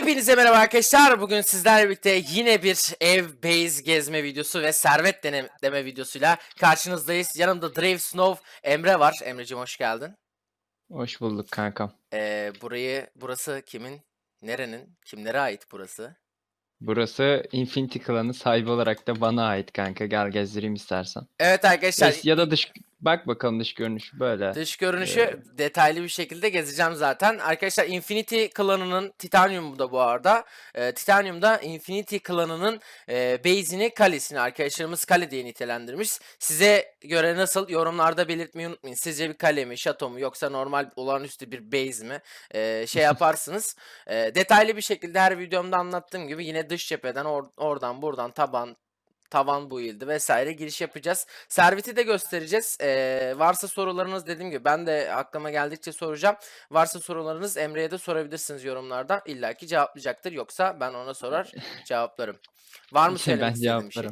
Hepinize merhaba arkadaşlar. Bugün sizlerle birlikte yine bir ev base gezme videosu ve servet deneme videosuyla karşınızdayız. Yanımda Drave Snow Emre var. Emre'cim hoş geldin. Hoş bulduk kankam. Ee, burayı burası kimin? Nerenin? Kimlere ait burası? Burası Infinity Clan'ın sahibi olarak da bana ait kanka. Gel gezdireyim istersen. Evet arkadaşlar ya da dış bak bakalım dış görünüşü böyle. Dış görünüşü Ee, detaylı bir şekilde gezeceğim zaten. Arkadaşlar Infinity klanının Titanium da bu arada. Ee, Titanium'da Infinity klanının e, base'ini, kalesini arkadaşlarımız kale diye nitelendirmiş. Size göre nasıl yorumlarda belirtmeyi unutmayın. Sizce bir kale mi, şato mu yoksa normal olağanüstü bir base mi? Ee, şey yaparsınız. Ee, detaylı bir şekilde her videomda anlattığım gibi yine dış cepheden or- oradan buradan taban tavan build'i vesaire giriş yapacağız. Serveti de göstereceğiz. Ee, varsa sorularınız dediğim gibi ben de aklıma geldikçe soracağım. Varsa sorularınız Emre'ye de sorabilirsiniz yorumlarda. İlla ki cevaplayacaktır. Yoksa ben ona sorar cevaplarım. Var mı Şey, söylemek ben istediğin bir şey?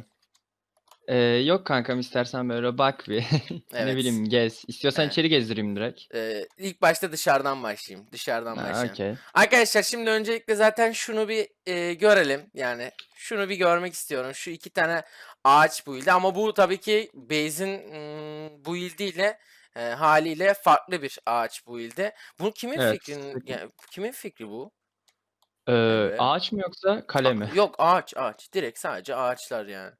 Ee, yok kankam istersen böyle bak bir. Evet. Ne bileyim gez. İstiyorsan Evet. içeri gezdireyim direkt. Ee, ilk başta dışarıdan başlayayım. Dışarıdan Ha, başlayayım. okey. Arkadaşlar şimdi öncelikle zaten şunu bir e, görelim. Yani şunu bir görmek istiyorum. Şu iki tane ağaç build'i ama bu tabii ki base'in mm, build'iyle e, haliyle farklı bir ağaç build'i. Bu kimin Evet, fikrinin peki. yani kimin fikri bu? Ee, Evet. ağaç mı yoksa kale mi? Yok ağaç ağaç. Direkt sadece ağaçlar yani.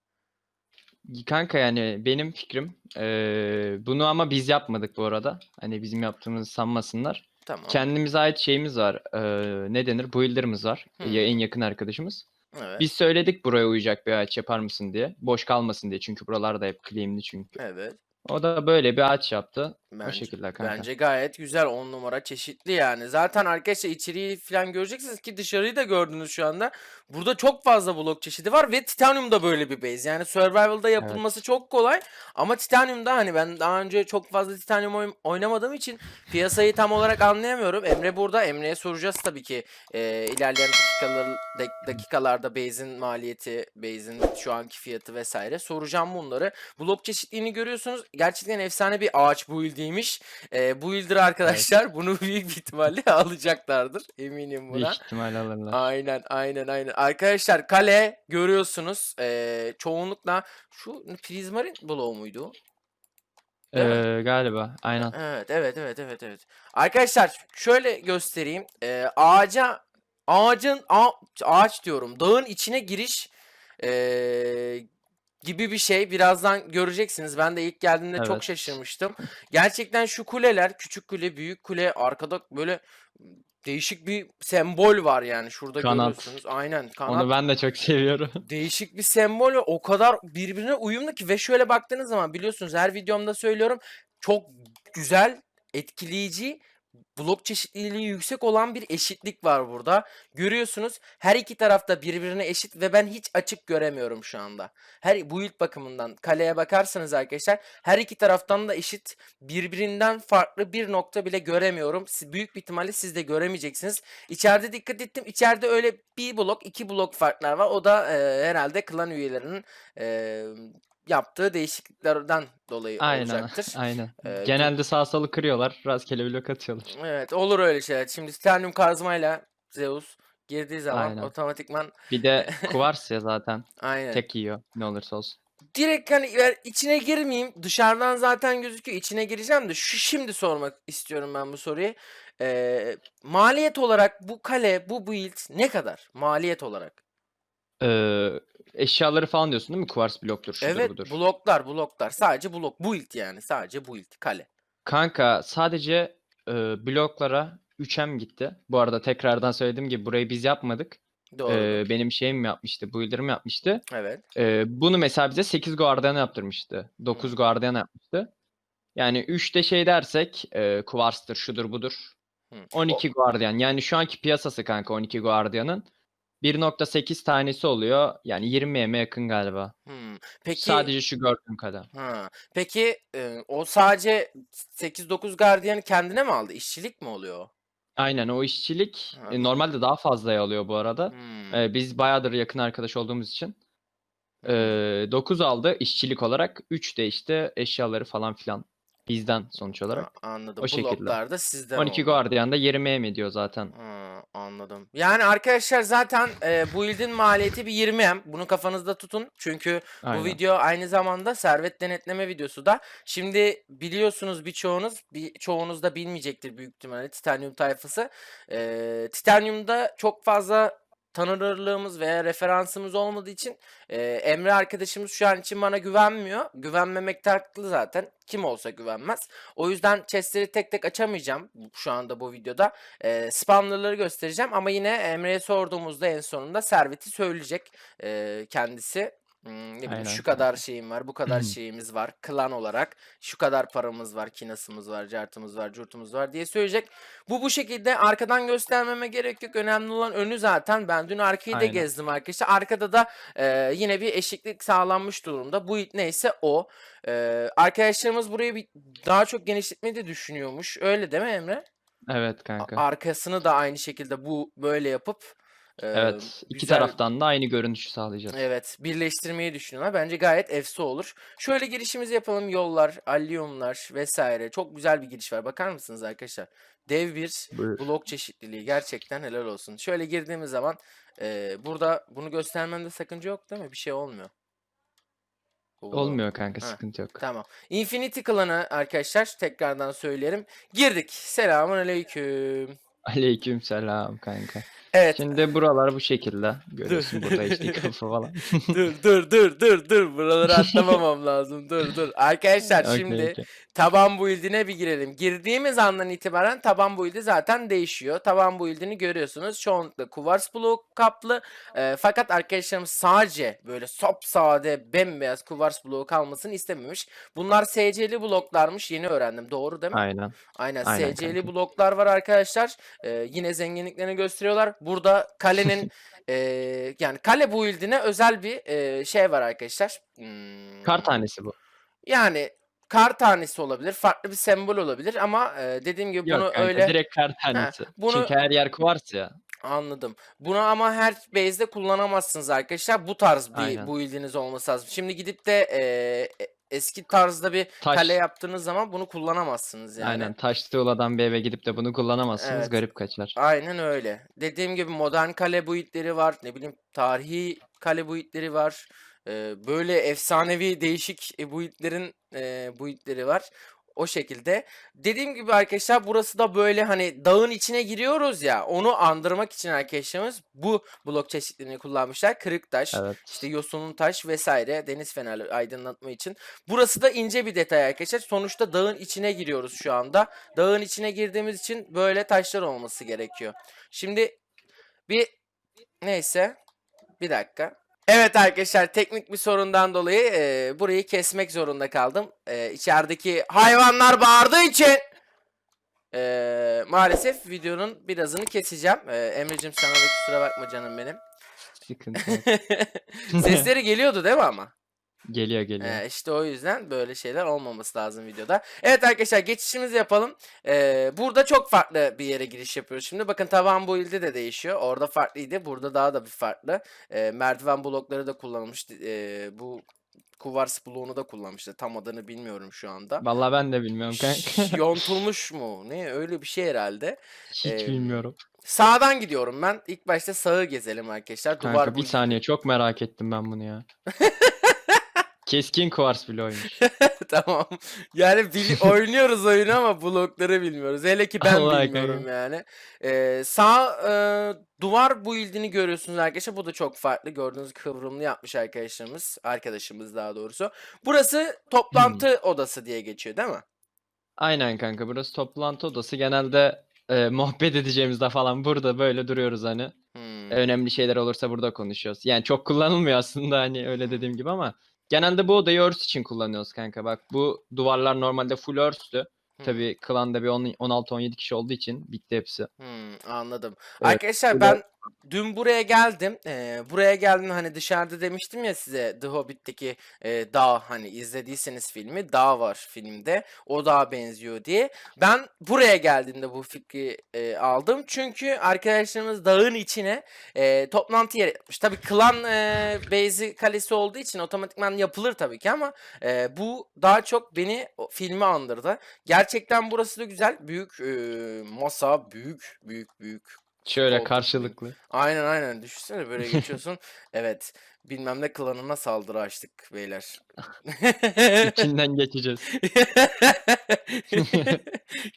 Kanka yani benim fikrim ee, bunu ama biz yapmadık bu arada. Hani bizim yaptığımızı sanmasınlar. Tamam. Kendimize ait şeyimiz var. ee, ne denir? Builder'ımız var. Hı. Ya en yakın arkadaşımız. Evet. Biz söyledik buraya uyacak bir ağaç yapar mısın diye. Boş kalmasın diye çünkü buralarda hep claimli çünkü. Evet. O da böyle bir ağaç yaptı. O Bence, şekilde kanka. bence gayet güzel 10 numara çeşitli yani. Zaten arkadaşlar içeriği falan göreceksiniz ki dışarıyı da gördünüz şu anda. Burada çok fazla blok çeşidi var ve Titanium da böyle bir base. Yani Survival'da yapılması çok kolay ama Titanium'da hani ben daha önce çok fazla Titanium oyn- oynamadığım için piyasayı tam olarak anlayamıyorum. Emre burada. Emre'ye soracağız tabii ki e, ilerleyen dakikalar, dak- dakikalarda base'in maliyeti, base'in şu anki fiyatı vesaire. Soracağım bunları. Blok çeşitliliğini görüyorsunuz. Gerçekten efsane bir ağaç build'iymiş. E, builder arkadaşlar bunu büyük bir ihtimalle alacaklardır. Eminim buna. Büyük ihtimal alırlar. Aynen aynen aynen. Arkadaşlar kale görüyorsunuz. E, çoğunlukla şu prizmarin bloğu muydu? Ee, galiba. Aynen. Evet evet evet evet evet. Arkadaşlar şöyle göstereyim. Ee, ağaca ağacın a- ağaç diyorum. Dağın içine giriş ee, gibi bir şey. Birazdan göreceksiniz. Ben de ilk geldiğimde çok Evet. şaşırmıştım. Gerçekten şu kuleler, küçük kule, büyük kule, arkada böyle değişik bir sembol var yani. Şurada Kanat. görüyorsunuz. Aynen kanat. Onu ben de çok seviyorum. Değişik bir sembol ve o kadar birbirine uyumlu ki ve şöyle baktığınız zaman biliyorsunuz her videomda söylüyorum çok güzel, etkileyici, blok çeşitliliği yüksek olan bir eşitlik var burada. Görüyorsunuz her iki tarafta birbirine eşit ve ben hiç açık göremiyorum şu anda. Her build bakımından kaleye bakarsanız arkadaşlar her iki taraftan da eşit birbirinden farklı bir nokta bile göremiyorum. Büyük bir ihtimalle siz de göremeyeceksiniz. İçeride dikkat ettim. İçeride öyle bir blok, iki blok farklar var. O da e, herhalde klan üyelerinin e, yaptığı değişikliklerden dolayı Aynen. olacaktır. Aynen. Ee, Genelde sağ salı kırıyorlar. Rastgele blok atıyorlar. Evet, olur öyle şeyler. Şimdi Titanium kazmayla Zeus girdiği zaman Aynen. otomatikman Bir de kuvars ya zaten. aynen. Tek yiyor. Ne olursa olsun. Direkt hani içine girmeyeyim. Dışarıdan zaten gözüküyor. İçine gireceğim de şu şimdi sormak istiyorum ben bu soruyu. Ee, maliyet olarak bu kale, bu build ne kadar? Maliyet olarak. Ee, eşyaları falan diyorsun değil mi? Kuvars bloktur, şudur Evet, budur. bloklar, bloklar. Sadece blok. Build yani. Sadece build. Kale. Kanka sadece e, bloklara 3M gitti. Bu arada tekrardan söylediğim gibi burayı biz yapmadık. Doğru. Ee, benim şeyim yapmıştı. Builder'ım yapmıştı. Evet. Ee, bunu mesela bize 8 guardian yaptırmıştı. 9 Hı. guardian yapmıştı. Yani 3'te şey dersek e, kuvarstır, şudur budur. Hı. 12 guardian. Yani şu anki piyasası kanka 12 guardian'ın 1.8 tanesi oluyor. Yani 20 yakın galiba. Hmm. Peki Sadece şu gördüğüm kadar. ha. Peki e, o sadece 8-9 gardiyanı kendine mi aldı? İşçilik mi oluyor? Aynen o işçilik Ha. e, normalde daha fazla alıyor bu arada. Hmm. E, biz bayağıdır yakın arkadaş olduğumuz için. E, 9 aldı işçilik olarak. 3 de işte eşyaları falan filan. Bizden sonuç olarak. Ha, anladım. o şekilde. Da sizden 12 oldu. Guardian da 20 M ediyor zaten. Ha, Anladım. Yani arkadaşlar zaten e, bu build'in maliyeti bir 20M. Bunu kafanızda tutun. Çünkü bu Aynen. video aynı zamanda servet denetleme videosu da. Şimdi biliyorsunuz birçoğunuz, bir çoğunuz da bilmeyecektir büyük ihtimalle Titanium tayfası. E, Titanium'da çok fazla tanınırlığımız veya referansımız olmadığı için e, Emre arkadaşımız şu an için bana güvenmiyor. Güvenmemekte haklı zaten. Kim olsa güvenmez. O yüzden chestleri tek tek açamayacağım şu anda bu videoda. E, spawnerları göstereceğim ama yine Emre'ye sorduğumuzda en sonunda serveti söyleyecek e, kendisi. Hmm, ne bileyim, Aynen şu kadar şeyim var, bu kadar şeyimiz var. Klan olarak şu kadar paramız var, kinasımız var, cartımız var, curtumuz var diye söyleyecek. Bu bu şekilde arkadan göstermeme gerek yok. Önemli olan önü zaten. Ben dün arkayı da Aynen. gezdim arkadaşlar. Arkada da e, yine bir eşitlik sağlanmış durumda. Bu it neyse o. E, arkadaşlarımız burayı bir, daha çok genişletmeyi de düşünüyormuş. Öyle değil mi Emre? Evet A- kanka. Arkasını da aynı şekilde bu böyle yapıp Evet. iki güzel taraftan da aynı görünüşü sağlayacağız. Evet, birleştirmeyi düşünüyorlar. Bence gayet efsi olur. Şöyle girişimizi yapalım. Yollar, alliumlar vesaire. Çok güzel bir giriş var. Bakar mısınız arkadaşlar? Dev bir Buyur. blok çeşitliliği. Gerçekten helal olsun. Şöyle girdiğimiz zaman e, burada bunu göstermemde sakınca yok değil mi? Bir şey olmuyor. Oo, Olmuyor kanka Ha, sıkıntı yok. Tamam. Infinity klanı arkadaşlar tekrardan söyleyelim. Girdik. Selamun aleyküm. Aleyküm selam kanka. Evet. Şimdi buralar bu şekilde. Görüyorsun burada işte kapı falan. dur dur dur dur dur. Buraları atlamamam lazım. Dur dur. Arkadaşlar Okey, şimdi okey. taban build'ine bir girelim. Girdiğimiz andan itibaren taban build'i zaten değişiyor. Taban build'ini görüyorsunuz. Çoğunlukla kuvars blok kaplı. Ee, fakat arkadaşlarımız sadece böyle sade bembeyaz kuvars bloğu kalmasını istememiş. Bunlar SC'li bloklarmış. Yeni öğrendim. Doğru değil mi? Aynen. Aynen Aynen SC'li kanka. bloklar var arkadaşlar. Ee, yine zenginliklerini gösteriyorlar. Burada kalenin eee, yani kale build'ine özel bir eee, şey var arkadaşlar. Hmm, Kar tanesi bu. Yani kar tanesi olabilir, farklı bir sembol olabilir ama eee, dediğim gibi Yok bunu kanka öyle direkt kar tanesi. bunu- Çünkü her yer kuvars ya. Anladım. Bunu ama her base'de kullanamazsınız arkadaşlar. Bu tarz bir Aynen. build'iniz olması lazım. Şimdi gidip de eee, e- eski tarzda bir Taş. kale yaptığınız zaman bunu kullanamazsınız yani. Aynen taş tuğladan bir eve gidip de bunu kullanamazsınız. Evet. Garip kaçar. Aynen öyle. Dediğim gibi modern kale boyutları var. Ne bileyim tarihi kale boyutları var. Ee, böyle efsanevi değişik boyutların e, boyutları var. O şekilde. Dediğim gibi arkadaşlar burası da böyle hani dağın içine giriyoruz ya onu andırmak için arkadaşlarımız bu blok çeşitlerini kullanmışlar. Kırık taş, Evet. işte yosunun taş vesaire deniz fenerleri aydınlatma için. Burası da ince bir detay arkadaşlar. Sonuçta dağın içine giriyoruz şu anda. Dağın içine girdiğimiz için böyle taşlar olması gerekiyor. Şimdi bir neyse bir dakika. Evet arkadaşlar teknik bir sorundan dolayı e, burayı kesmek zorunda kaldım. E, içerideki hayvanlar bağırdığı için e, maalesef videonun birazını keseceğim. E, Emre'cim sana da kusura bakma canım benim. Sıkıntı. Sesleri geliyordu değil mi ama? Geliyor geliyor. Ee, işte o yüzden böyle şeyler olmaması lazım videoda. Evet arkadaşlar geçişimizi yapalım. Ee, burada çok farklı bir yere giriş yapıyoruz şimdi. Bakın tavan build'i de değişiyor. Orada farklıydı. Burada daha da bir farklı. Ee, merdiven blokları da kullanılmış. Ee, bu kuvars bloğunu da kullanmıştı. Tam adını bilmiyorum şu anda. Vallahi ben de bilmiyorum kanka. Yontulmuş mu? Ne öyle bir şey herhalde. Hiç Ee, bilmiyorum. Sağdan gidiyorum ben. İlk başta sağı gezelim arkadaşlar. Duvar Kanka bir build'i- saniye çok merak ettim ben bunu ya. Keskin kuvars bloğuymuş. Tamam. Yani bil- oynuyoruz oyunu ama blokları bilmiyoruz. Hele ki ben Allah bilmiyorum kanka. yani. Ee, sağ e, duvar build'ini görüyorsunuz arkadaşlar. Bu da çok farklı. Gördüğünüz kıvrımlı yapmış arkadaşlarımız. Arkadaşımız daha doğrusu. Burası toplantı odası diye geçiyor değil mi? Aynen kanka burası toplantı odası. Genelde e, muhabbet edeceğimizde falan burada böyle duruyoruz hani. Hmm. Önemli şeyler olursa burada konuşuyoruz. Yani çok kullanılmıyor aslında hani öyle dediğim gibi ama genelde bu odayı örs için kullanıyoruz kanka. Bak bu duvarlar normalde full örstü. Hmm. Tabii klanda bir 10 16-17 kişi olduğu için bitti hepsi. Hmm, anladım. Evet, Arkadaşlar ben dün buraya geldim. Ee, buraya geldim hani dışarıda demiştim ya size The Hobbit'teki e, dağ hani izlediyseniz filmi dağ var filmde. O dağa benziyor diye. Ben buraya geldiğimde bu fikri e, aldım. Çünkü arkadaşlarımız dağın içine e, toplantı yeri yapmış. Tabii klan e, base'i kalesi olduğu için otomatikman yapılır tabii ki ama e, bu daha çok beni filmi andırdı. Gerçekten burası da güzel. Büyük e, masa, büyük büyük büyük Şöyle Koltuk. karşılıklı. Aynen aynen düşünsene böyle geçiyorsun. Evet bilmem ne klanına saldırı açtık beyler. İçinden geçeceğiz.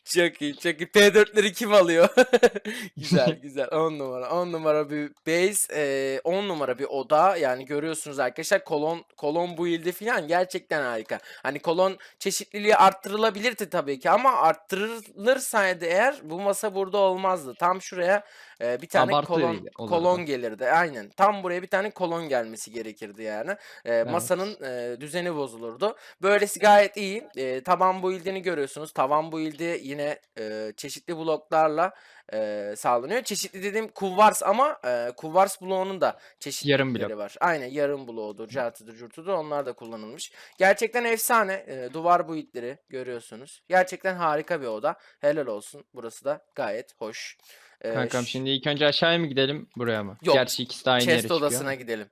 çok iyi çok iyi. P4'leri kim alıyor? güzel güzel 10 numara 10 numara bir base eee, 10 numara bir oda yani görüyorsunuz arkadaşlar kolon kolon build'i falan gerçekten harika. Hani kolon çeşitliliği arttırılabilirdi tabii ki ama arttırılırsa eğer bu masa burada olmazdı. Tam şuraya eee, bir tane Abartı kolon olurdu. kolon gelirdi. Aynen. Tam buraya bir tane kolon gelmesi gerekirdi yani. Eee, Evet. masanın eee, düzeni bozulurdu. Böylesi gayet iyi. Eee, taban build'ini görüyorsunuz. Tavan build'i yine eee, çeşitli bloklarla eee, sağlanıyor. Çeşitli dediğim kuvvars ama eee kuvvars bloğunun da çeşitlilikleri blok. var. Aynen yarım bloğudur, cartıdır, curtudur onlar da kullanılmış. Gerçekten efsane. Eee, duvar build'leri görüyorsunuz. Gerçekten harika bir oda. Helal olsun. Burası da gayet hoş. Kankam şimdi ilk önce aşağıya mı gidelim buraya mı? Yok, Gerçi ikisi de aynı yere Chest çıkıyor. odasına gidelim.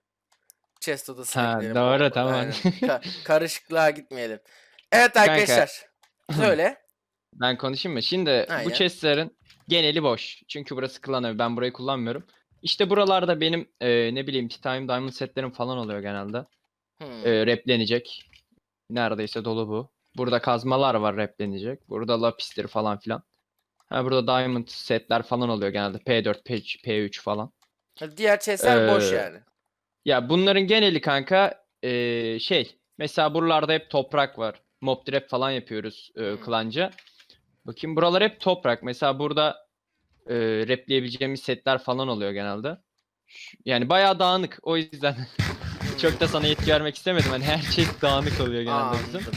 Chest odasına Ha, gidelim. doğru, tamam. Ka- karışıklığa gitmeyelim. Evet Kanka. arkadaşlar. Söyle. Ben konuşayım mı? Şimdi Aynen. bu chestlerin geneli boş. Çünkü burası klan evi. Ben burayı kullanmıyorum. İşte buralarda benim e, ne bileyim Titanium Diamond setlerim falan oluyor genelde. Hmm. E, replenecek. Neredeyse dolu bu. Burada kazmalar var replenecek. Burada lapisleri falan filan. Ha burada Diamond setler falan oluyor genelde. P4, P3, P3 falan. Diğer chestler boş Ee, yani. Ya bunların geneli kanka eee, şey mesela buralarda hep toprak var. Mob trap falan yapıyoruz Hmm. klanca. Bakayım buralar hep toprak. Mesela burada eee repleyebileceğimiz setler falan oluyor genelde. Yani bayağı dağınık. O yüzden çok da sana yetki vermek istemedim. Hani her şey dağınık oluyor genelde bizim. Anladım.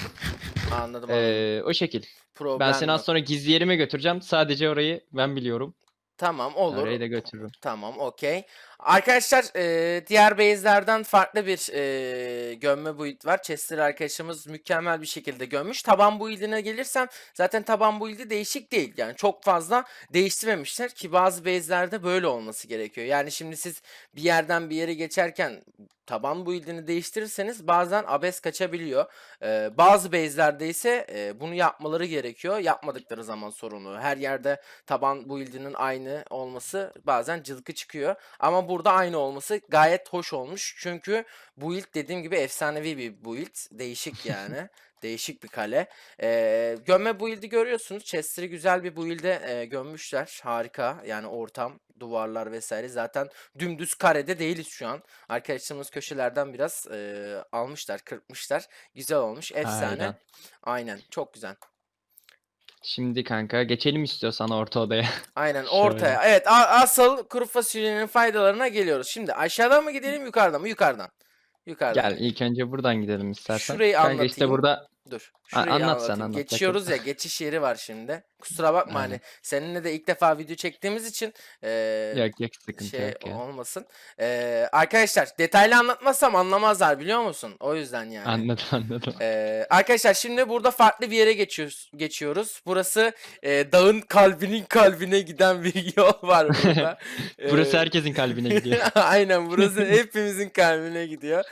Anladım. anladım. Eee, o şekil. Problem Ben seni az sonra gizli yerime götüreceğim. Sadece orayı ben biliyorum. Tamam olur. Orayı da götürürüm. Tamam okey. Arkadaşlar eee, diğer base'lerden farklı bir eee, gömme build var. Chester arkadaşımız mükemmel bir şekilde gömmüş. Taban build'ine gelirsem zaten taban build'i değişik değil. Yani çok fazla değiştirmemişler ki bazı base'lerde böyle olması gerekiyor. Yani şimdi siz bir yerden bir yere geçerken taban build'ini değiştirirseniz bazen abes kaçabiliyor. Eee, bazı base'lerde ise eee, bunu yapmaları gerekiyor. Yapmadıkları zaman sorunu. Her yerde taban build'inin aynı olması bazen cılkı çıkıyor. Ama burada aynı olması gayet hoş olmuş. Çünkü build dediğim gibi efsanevi bir build. Değişik yani. Değişik bir kale. Ee, gömme build'i görüyorsunuz. Chester'ı güzel bir build'e e, gömmüşler. Harika. Yani ortam, duvarlar vesaire. Zaten dümdüz karede değiliz şu an. Arkadaşlarımız köşelerden biraz e, almışlar, kırpmışlar. Güzel olmuş. Efsane. Aynen. Aynen. Çok güzel. Şimdi kanka geçelim istiyorsan orta odaya. Aynen ortaya. Evet asıl kuru fasulyenin faydalarına geliyoruz. Şimdi aşağıdan mı gidelim yukarıdan mı? Yukarıdan. Yukarıdan. Gel ilk önce buradan gidelim istersen. Şurayı Kanka işte anlatayım. burada Dur. Şurayı anlat sen, anlatayım. anlat. Geçiyoruz ya geçiş yeri var şimdi. Kusura bakma hani Aynen. seninle de ilk defa video çektiğimiz için eee, yok yok sıkıntı şey yok ya. olmasın. Eee, arkadaşlar detaylı anlatmazsam anlamazlar biliyor musun? O yüzden yani. Anladım anladım. Ee, arkadaşlar şimdi burada farklı bir yere geçiyoruz. geçiyoruz. Burası e, dağın kalbinin kalbine giden bir yol var burada. Burası Ee, herkesin kalbine gidiyor. Aynen burası hepimizin kalbine gidiyor.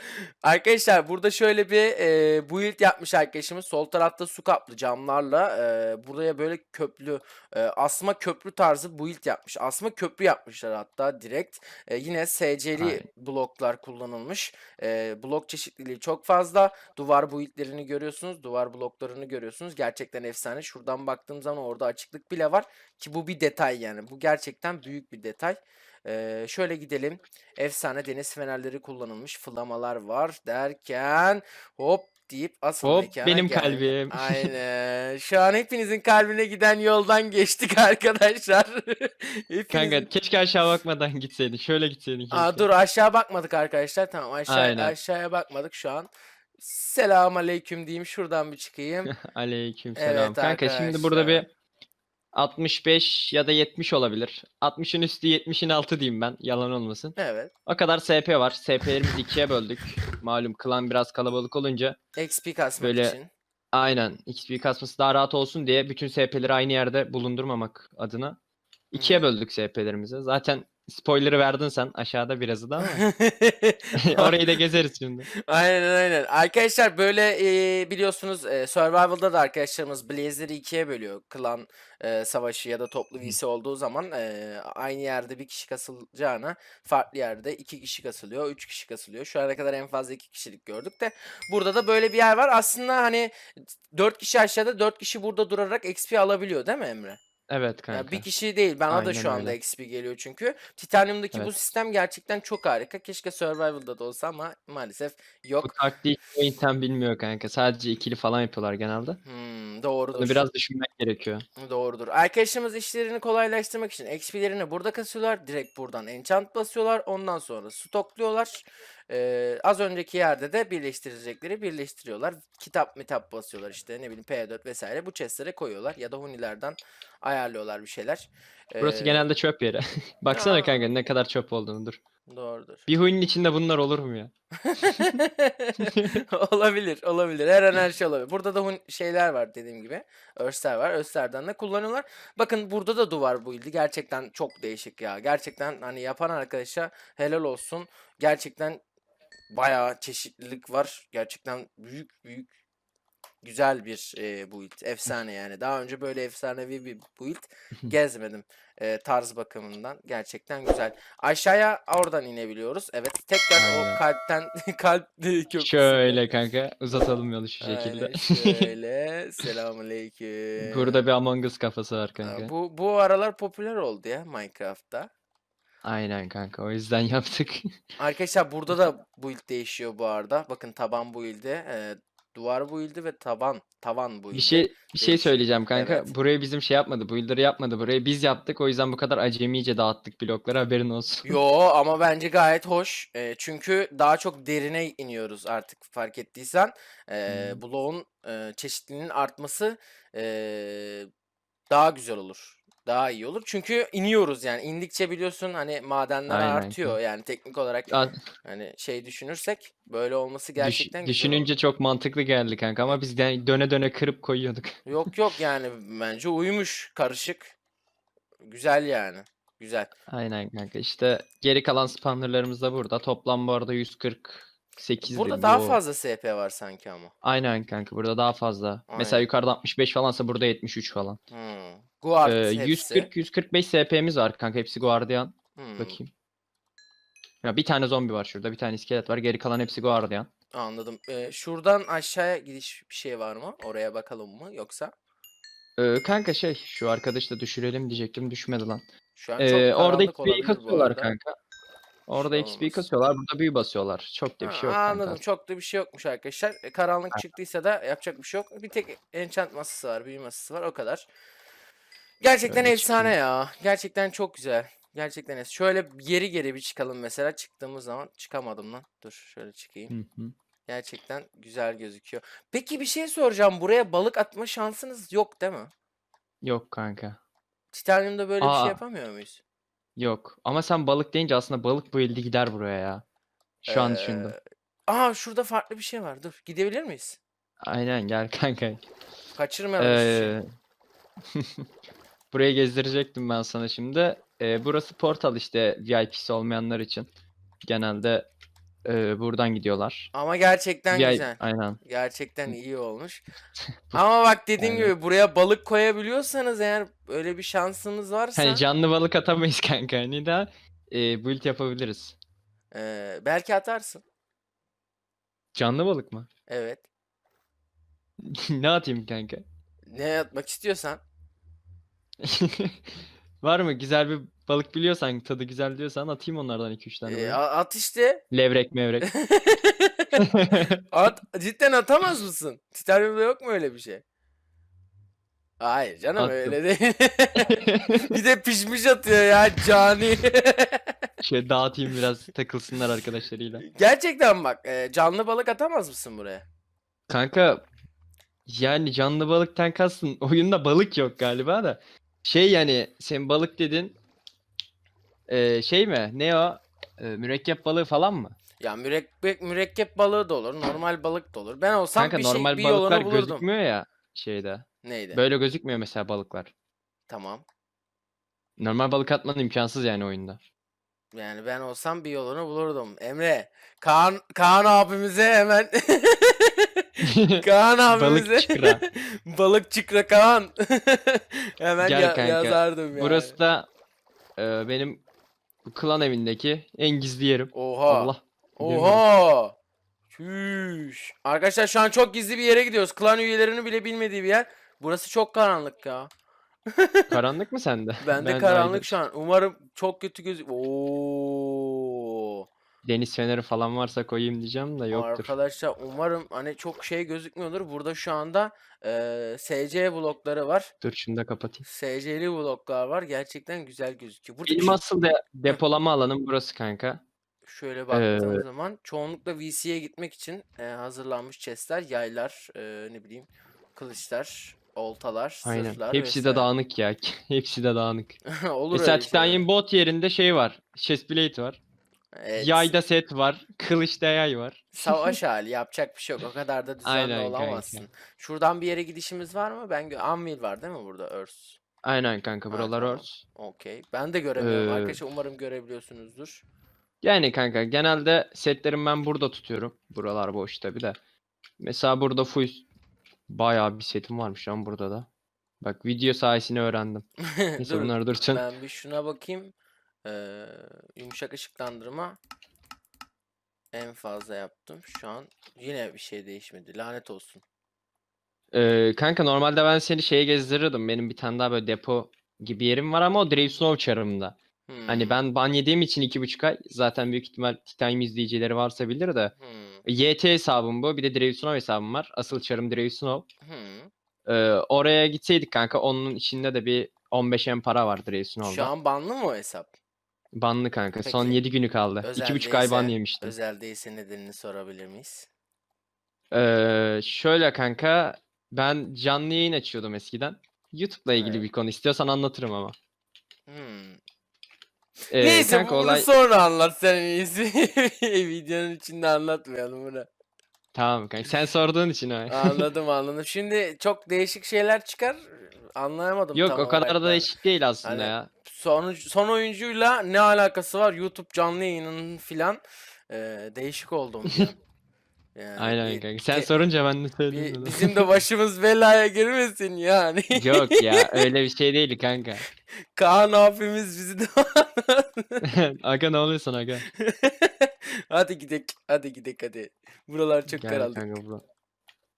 Arkadaşlar burada şöyle bir e, build yapmış arkadaşımız. Sol tarafta su kaplı camlarla e, buraya böyle köprü e, asma köprü tarzı build yapmış. Asma köprü yapmışlar hatta direkt. E, yine SC'li Aynen. bloklar kullanılmış. E, blok çeşitliliği çok fazla. Duvar build'lerini görüyorsunuz. Duvar bloklarını görüyorsunuz. Gerçekten efsane. Şuradan baktığım zaman orada açıklık bile var. Ki bu bir detay yani. Bu gerçekten büyük bir detay. Ee, şöyle gidelim. Efsane deniz fenerleri kullanılmış. Flamalar var derken hop deyip asıl Hop, mekana benim geldik. kalbim. Aynen. Şu an hepinizin kalbine giden yoldan geçtik arkadaşlar. Hepinizin... Kanka keşke aşağı bakmadan gitseydin. Şöyle gitseydin keşke. Aa, dur aşağı bakmadık arkadaşlar. Tamam aşağı Aynen. aşağıya bakmadık şu an. Selam aleyküm diyeyim. Şuradan bir çıkayım. Aleykümselam. Evet Kanka şimdi burada arkadaşlar. bir 65 ya da 70 olabilir. 60'ın üstü 70'in altı diyeyim ben. Yalan olmasın. Evet. O kadar SP var. SP'lerimizi ikiye böldük. Malum klan biraz kalabalık olunca XP kasmak Böyle- için. aynen XP kasması daha rahat olsun diye bütün SP'leri aynı yerde bulundurmamak adına ikiye böldük SP'lerimizi. Zaten spoiler'ı verdin sen aşağıda birazı da ama orayı da gezeriz şimdi. Aynen aynen. Arkadaşlar böyle e, biliyorsunuz e, Survival'da da arkadaşlarımız Blaze'leri ikiye bölüyor. Klan e, savaşı ya da toplu VC olduğu zaman e, aynı yerde bir kişi kasılacağına farklı yerde iki kişi kasılıyor, üç kişi kasılıyor. Şu ana kadar en fazla iki kişilik gördük de burada da böyle bir yer var. Aslında hani dört kişi aşağıda, dört kişi burada durarak XP alabiliyor değil mi Emre? Evet kanka. bir kişi değil. Bana da Aynen şu anda öyle. XP geliyor çünkü. Titanium'daki bu Evet. sistem gerçekten çok harika. Keşke Survival'da da olsa ama maalesef yok. Bu taktiği çoğu insan bilmiyor kanka. Sadece ikili falan yapıyorlar genelde. Hmm, doğrudur. Bunu biraz düşünmek gerekiyor. Doğrudur. Arkadaşlarımız işlerini kolaylaştırmak için XP'lerini burada kasıyorlar. Direkt buradan enchant basıyorlar. Ondan sonra stokluyorlar. Ee, az önceki yerde de birleştirecekleri birleştiriyorlar. Kitap mitap basıyorlar işte ne bileyim P4 vesaire. Bu chestlere koyuyorlar ya da hunilerden ayarlıyorlar bir şeyler. Burası Ee, genelde çöp yeri. Baksana Aa. kanka ne kadar çöp olduğunu dur. Doğrudur. Bir huyun içinde bunlar olur mu ya? olabilir, olabilir. Her an her şey olabilir. Burada da hun- şeyler var dediğim gibi. Örsler var. Örslerden de kullanıyorlar. Bakın burada da duvar build'i gerçekten çok değişik ya. Gerçekten hani yapan arkadaşa helal olsun. Gerçekten bayağı çeşitlilik var. Gerçekten büyük büyük güzel bir e, build. Efsane yani. Daha önce böyle efsanevi bir build gezmedim. E, tarz bakımından. Gerçekten güzel. Aşağıya oradan inebiliyoruz. Evet. Tekrar Aynen. o kalpten kalp köprüsü. Şöyle kanka uzatalım yolu şu şekilde. Aynen şöyle. Selamünaleyküm. Burada bir Among Us kafası var kanka. Bu bu aralar popüler oldu ya Minecraft'ta. Aynen kanka o yüzden yaptık. Arkadaşlar burada da build değişiyor bu arada. Bakın taban build'i, e, duvar build'i ve taban tavan build'i. bir şey bir şey söyleyeceğim kanka. Evet. Burayı bizim şey yapmadı. Builder'ı yapmadı. Burayı biz yaptık. O yüzden bu kadar acemice dağıttık blokları haberin olsun. Yo ama bence gayet hoş. E, çünkü daha çok derine iniyoruz artık fark ettiysen. E, Hmm. bloğun e, çeşitliliğinin artması e, daha güzel olur. Daha iyi olur. Çünkü iniyoruz yani. indikçe biliyorsun hani madenler Aynen artıyor. Yani teknik olarak Ya, hani şey düşünürsek böyle olması düş- gerçekten güzel olur. düşününce çok mantıklı geldi kanka ama biz de döne döne kırıp koyuyorduk. Yok yok yani bence uyumuş, karışık. Güzel yani. Güzel. Aynen kanka. İşte geri kalan spawnerlarımız da burada. Toplam bu arada 148 Burada daha bu. fazla SP var sanki ama. Aynen kanka burada daha fazla. Mesela Aynen. yukarıda 65 falansa burada 73 falan. Hmm. Guard Ee, hepsi. 140 145 SP'miz var kanka hepsi Guardian. Hmm, Bakayım. Ya bir tane zombi var şurada, bir tane iskelet var. Geri kalan hepsi Guardian. Anladım. Ee, şuradan aşağıya gidiş bir şey var mı? Oraya bakalım mı? Yoksa Ee, kanka şey şu arkadaşı da düşürelim diyecektim düşmedi lan. şu an çok Ee, orada karanlık XP'yi olabilir bu kasıyorlar arada. kanka. Orada şey XP'yi olmaz. kasıyorlar, burada büyü basıyorlar. Çok da bir Ha, şey yok kanka. anladım. Çok da bir şey yokmuş arkadaşlar. E, karanlık çıktıysa da yapacak bir şey yok. Bir tek enchant masası var, büyü masası var. O kadar. Gerçekten Şöyle efsane çıkayım. ya. Gerçekten çok güzel. Gerçekten es. Şöyle geri geri bir çıkalım mesela. Çıktığımız zaman çıkamadım lan. Dur şöyle çıkayım. Hı hı. Gerçekten güzel gözüküyor. Peki bir şey soracağım. Buraya balık atma şansınız yok değil mi? Yok kanka. Titanium'da böyle bir şey yapamıyor muyuz? Yok. Ama sen balık deyince aslında balık bu elde gider buraya ya. Şu an düşündüm. Ee, Aa şurada farklı bir şey var. Dur. Gidebilir miyiz? Aynen gel kanka. Kaçırmayalım hiçbir şey. Ee, burayı gezdirecektim ben sana şimdi. Ee, burası portal işte VIP'si olmayanlar için. Genelde e, buradan gidiyorlar. Ama gerçekten VIP güzel. Aynen. Gerçekten iyi olmuş. Ama bak dediğim Aynen. gibi buraya balık koyabiliyorsanız eğer öyle bir şansınız varsa Hani canlı balık atamayız kanka. Hani daha e, build yapabiliriz. eee, belki atarsın. Canlı balık mı? Evet. Ne atayım kanka? Ne atmak istiyorsan. Var mı? Güzel bir balık biliyorsan, tadı güzel diyorsan atayım onlardan 2-3 tane böyle. a- at işte. Levrek mevrek. At. Cidden atamaz mısın? Titanium'da yok mu öyle bir şey? Hayır canım Attım. öyle değil. bir de pişmiş atıyor ya cani. Şöyle dağıtayım biraz takılsınlar arkadaşlarıyla. Gerçekten bak eee, canlı balık atamaz mısın buraya? Kanka yani canlı balıktan kastın oyunda balık yok galiba da. Şey yani sen balık dedin. Ee, şey mi? Ne o? Ee, mürekkep balığı falan mı? Ya mürekkep, mürekkep balığı da olur, normal balık da olur. Ben olsam Kanka bir şey normal bir balıklar yolunu bulurdum. gözükmüyor ya şeyde. Neydi? Böyle gözükmüyor mesela balıklar. Tamam. Normal balık atman imkansız yani oyunda. Yani ben olsam bir yolunu bulurdum. Emre, Kaan Kaan abimize hemen Kaan abimize Balık çıkra. balık çıkra Kaan. hemen Gel ya- kanka. yazardım yani. Burası da e, benim bu klan evindeki en gizli yerim. Oha. Allah. Oha. Çüş. Arkadaşlar şu an çok gizli bir yere gidiyoruz. Klan üyelerinin bile bilmediği bir yer. Burası çok karanlık ya. Karanlık mı sende? Bende Ben karanlık aydın. şu an. Umarım çok kötü göz. Oo. Deniz feneri falan varsa koyayım diyeceğim de yoktur. Arkadaşlar umarım hani çok şey gözükmüyordur. Burada şu anda eee, SC blokları var. Dur şunu da kapatayım. SC'li bloklar var. Gerçekten güzel gözüküyor. Burada Benim asıl de depolama alanım burası kanka. şöyle baktığım Ee, zaman çoğunlukla VC'ye gitmek için eee, hazırlanmış chestler, yaylar, eee, ne bileyim kılıçlar, oltalar, Aynen. sırtlar Hepsi de dağınık ya. Hepsi de dağınık. Olur Mesela öyle şeyler. Titanium bot yerinde şey var. Chestplate var. Evet. Yayda set var. Kılıçta yay var. Savaş hali yapacak bir şey yok. O kadar da düzenli Aynen kanka. olamazsın. Şuradan bir yere gidişimiz var mı? Ben gö- Anvil var değil mi burada? Earth. Aynen kanka buralar tamam. örs. Okey. Ben de göremiyorum Ee, arkadaşlar. Umarım görebiliyorsunuzdur. Yani kanka genelde setlerimi ben burada tutuyorum. Buralar boş tabi de. Mesela burada full bayağı bir setim varmış lan burada da. Bak video sayesinde öğrendim. Neyse Dur, bunlar dursun. ben bir şuna bakayım. Ee, yumuşak ışıklandırma en fazla yaptım. Şu an yine bir şey değişmedi. Lanet olsun. Ee, kanka normalde ben seni şeye gezdirirdim. Benim bir tane daha böyle depo gibi yerim var ama o Drave Snow çarımda. Hani Hmm, ben ban yediğim için iki buçuk ay zaten büyük ihtimal Titanium izleyicileri varsa bilir de hmm, YT hesabım bu. Bir de Drave Snow hesabım var. Asıl çarım Drave Snow. hmm. Ee, oraya gitseydik kanka onun içinde de bir 15 M para var Drave Şu Snow'da. an banlı mı o hesap? Banlı kanka. Son Peki, 7 günü kaldı. özel İki buçuk ay ban yemiştim. Özel değilse nedenini sorabilir miyiz? Ee, şöyle kanka ben canlı yayın açıyordum eskiden. YouTube'la ilgili Evet. bir konu istiyorsan anlatırım ama. Hmm. Ee, Neyse kanka bunu olay sonra anlat sen en iyisi. Videonun içinde anlatmayalım bunu. tamam kanka sen sorduğun için ha. Anladım anladım. Şimdi çok değişik şeyler çıkar. Anlayamadım Yok o kadar olarak da değişik değil aslında Hani ya. Son, son oyuncuyla ne alakası var? YouTube canlı yayının filan Ee, değişik oldum ya. Yani Aynen bir- kanka. Sen ke- sorunca ben de bir- söyledim. bizim de başımız belaya girmesin yani. Yok ya öyle bir şey değil kanka. Kaan abimiz bizi de aga ne oluyorsun aga? hadi gidek hadi gidek hadi. Buralar çok Gel karanlık. kanka bura.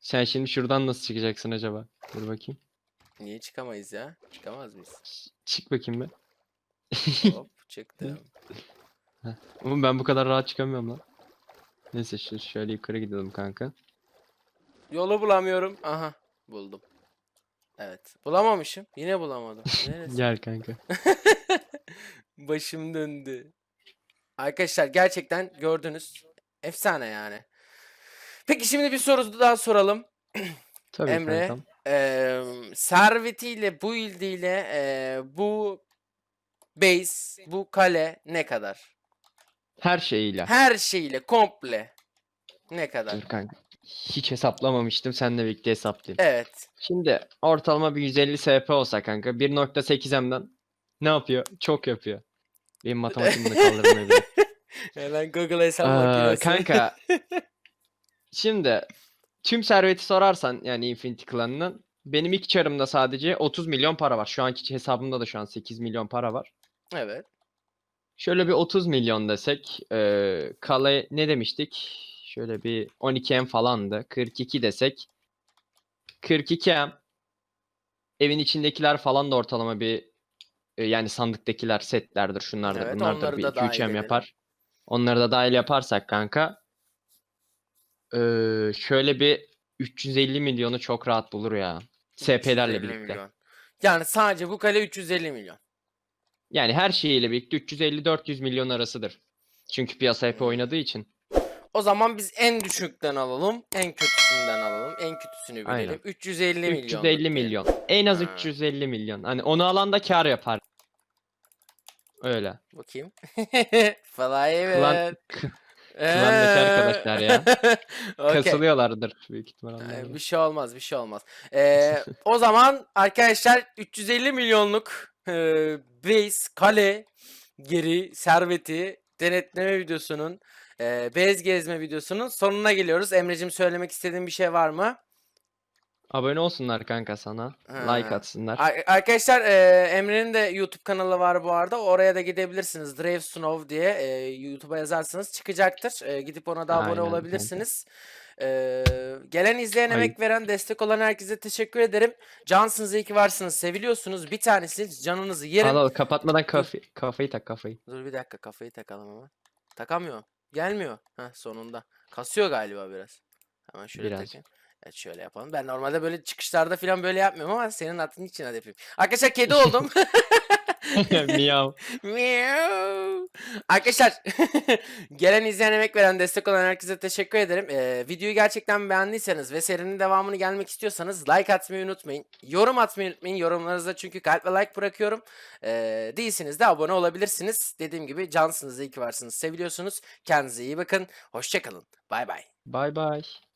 Sen şimdi şuradan nasıl çıkacaksın acaba? Dur bakayım. Niye çıkamayız ya? Çıkamaz mıyız? Çık bakayım be. Hop çıktım. Oğlum ben bu kadar rahat çıkamıyorum lan. Neyse şu şöyle yukarı gidelim kanka. Yolu bulamıyorum. Aha buldum. Evet. Bulamamışım. Yine bulamadım. Neresi? Gel kanka. Başım döndü. Arkadaşlar gerçekten gördünüz. Efsane yani. Peki şimdi bir soru daha soralım. Tabii Emre, kankam. Eee servetiyle, bu ildiyle eee, bu base, bu kale ne kadar? Her şeyiyle. Her şeyiyle komple ne kadar? Dur kanka. Hiç hesaplamamıştım. Seninle birlikte hesaplayayım. Evet. Şimdi ortalama bir 150 SP olsa kanka 1.8M'den ne yapıyor? Çok yapıyor. Benim matematiğim de kaldırmayabilir. Hemen Google hesap makinesi. kanka. Şimdi tüm serveti sorarsan yani Infinity Clan'ın benim ilk çarımda sadece 30 milyon para var. Şu anki hesabımda da şu an 8 milyon para var. Evet. Şöyle bir 30 milyon desek eee kale ne demiştik? Şöyle bir 12M falandı. 42 desek 42M evin içindekiler falan da ortalama bir e, yani sandıktakiler setlerdir şunlardır Evet, bunlardır bir da 2-3 dahil M yapar. Onları da dahil yaparsak kanka eee, şöyle bir 350 milyonu çok rahat bulur ya. SP'lerle 350 birlikte. milyon. Yani sadece bu kale 350 milyon. Yani her şeyiyle birlikte 350-400 milyon arasıdır. Çünkü piyasa hep oynadığı için. O zaman biz en düşükten alalım, en kötüsünden alalım, en kötüsünü bilelim. Aynen. 350 milyon. 350 milyon. En az Ha. 350 milyon. Hani onu alan da kar yapar. Öyle. Bakayım. Fly Klan, evet. klandaki arkadaşlar ya. Okey. kasılıyorlardır büyük ihtimal Ee. Bir şey olmaz, bir şey olmaz. Ee, o zaman arkadaşlar 350 milyonluk e, base, kale geri serveti denetleme videosunun e, bez gezme videosunun sonuna geliyoruz. Emre'cim söylemek istediğin bir şey var mı? Abone olsunlar kanka sana. Like Ha. atsınlar. Ar- Arkadaşlar e, Emre'nin de YouTube kanalı var bu arada. Oraya da gidebilirsiniz. Drave Snow diye e, YouTube'a yazarsanız çıkacaktır. E, gidip ona da abone Aynen olabilirsiniz. E, gelen, izleyen, Ay- emek veren, destek olan herkese teşekkür ederim. Cansınız, iyi ki varsınız, seviliyorsunuz. Bir tanesi canınızı yerim. Al al kapatmadan kafayı, kafayı tak kafayı. Dur bir dakika kafayı takalım ama. Takamıyor. Gelmiyor. Heh, sonunda. Kasıyor galiba biraz. Hemen şöyle Biraz. takayım. Evet şöyle yapalım. Ben normalde böyle çıkışlarda falan böyle yapmıyorum ama senin hatın için hadi yapayım. Arkadaşlar kedi oldum. Miyav. Miau. Arkadaşlar gelen izleyen emek veren destek olan herkese teşekkür ederim. Ee, videoyu gerçekten beğendiyseniz ve serinin devamını gelmek istiyorsanız like atmayı unutmayın. Yorum atmayı unutmayın. Yorumlarınızda çünkü kalp ve like bırakıyorum. Ee, değilsiniz de abone olabilirsiniz. Dediğim gibi cansınız, iyi ki varsınız, seviliyorsunuz. Kendinize iyi bakın. Hoşçakalın. Bay bay. Bye bye.